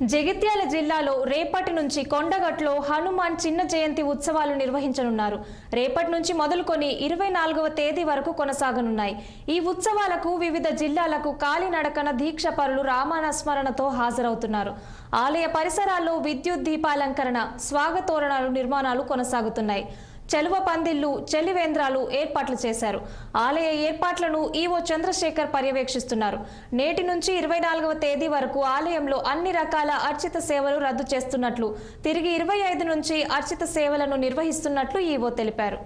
జగిత్యాల జిల్లాలో రేపటి నుంచి కొండగట్లో హనుమాన్ చిన్న జయంతి ఉత్సవాలు నిర్వహించనున్నారు. రేపటి నుంచి మొదలుకొని ఇరవై నాలుగవ తేదీ వరకు కొనసాగనున్నాయి. ఈ ఉత్సవాలకు వివిధ జిల్లాలకు కాలినడకన దీక్షపరులు రామాయణ స్మరణతో హాజరవుతున్నారు. ఆలయ పరిసరాల్లో విద్యుత్ దీపాలంకరణ స్వాగతోరణాలు నిర్మాణాలు కొనసాగుతున్నాయి. చెలువ పందిళ్ళు చెలివేంద్రాలు ఏర్పాట్లు చేశారు. ఆలయ ఏర్పాట్లను ఈవో చంద్రశేఖర్ పర్యవేక్షిస్తున్నారు. నేటి నుంచి ఇరవై నాలుగవ తేదీ వరకు ఆలయంలో అన్ని రకాల అర్చిత సేవలు రద్దు చేస్తున్నట్లు తిరిగి ఇరవై ఐదు నుంచి అర్చిత సేవలను నిర్వహిస్తున్నట్లు ఈవో తెలిపారు.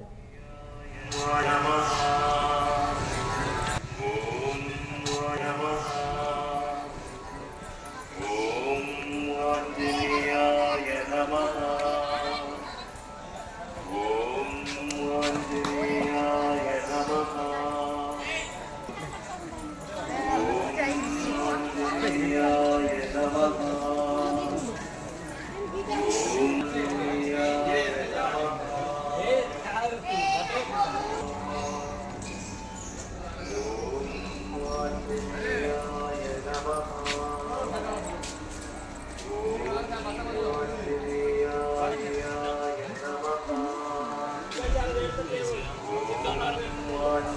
ॐ Watch